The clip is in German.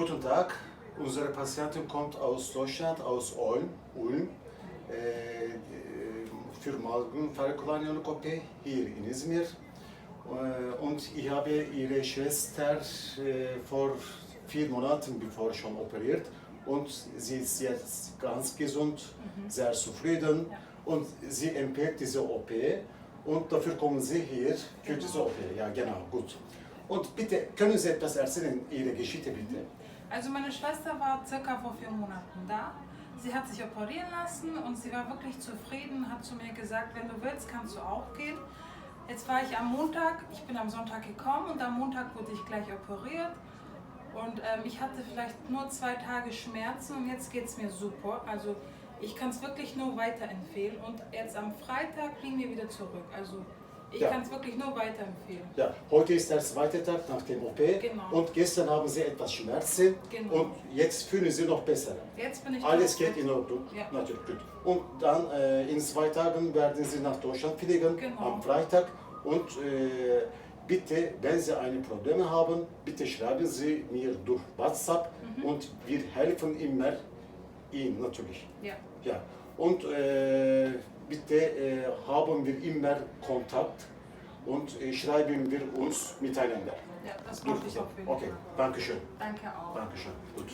Guten Tag, unsere Patientin kommt aus Deutschland, aus Ulm. Ulm. Äh, äh, für Magenverkleinung-OP hier in Izmir. Äh, und ich habe ihre Schwester äh, vor vier Monaten bevor schon operiert und sie ist jetzt ganz gesund, sehr zufrieden und sie empfiehlt diese OP und dafür kommen Sie hier für diese OP. Ja, genau, gut. Und bitte, können Sie etwas erzählen, Ihre Geschichte bitte? Also meine Schwester war circa vor vier Monaten da. Sie hat sich operieren lassen und sie war wirklich zufrieden, hat zu mir gesagt, wenn du willst, kannst du auch gehen. Jetzt war ich am Montag, ich bin am Sonntag gekommen und am Montag wurde ich gleich operiert. Und ähm, ich hatte vielleicht nur zwei Tage Schmerzen und jetzt geht es mir super. Also ich kann es wirklich nur weiterempfehlen. Und jetzt am Freitag fliegen wir wieder zurück. Also ich Ja. kann es wirklich nur weiterempfehlen. Ja, heute ist der zweite Tag nach dem OP Genau. und gestern haben Sie etwas Schmerzen Genau. und jetzt fühlen Sie noch besser. Jetzt bin ich Alles geht in Ordnung, Ja. natürlich gut. Und dann äh, in zwei Tagen werden Sie nach Deutschland fliegen, Genau. am Freitag. Und äh, bitte, wenn Sie eine Probleme haben, bitte schreiben Sie mir durch WhatsApp Mhm. und wir helfen immer Ihnen natürlich. Ja. Ja, und äh, bitte äh, haben wir immer Kontakt und äh, schreiben wir uns miteinander. Ja, das mache ich auf jeden Okay, Fall. danke schön. Danke auch. Danke schön. Gut.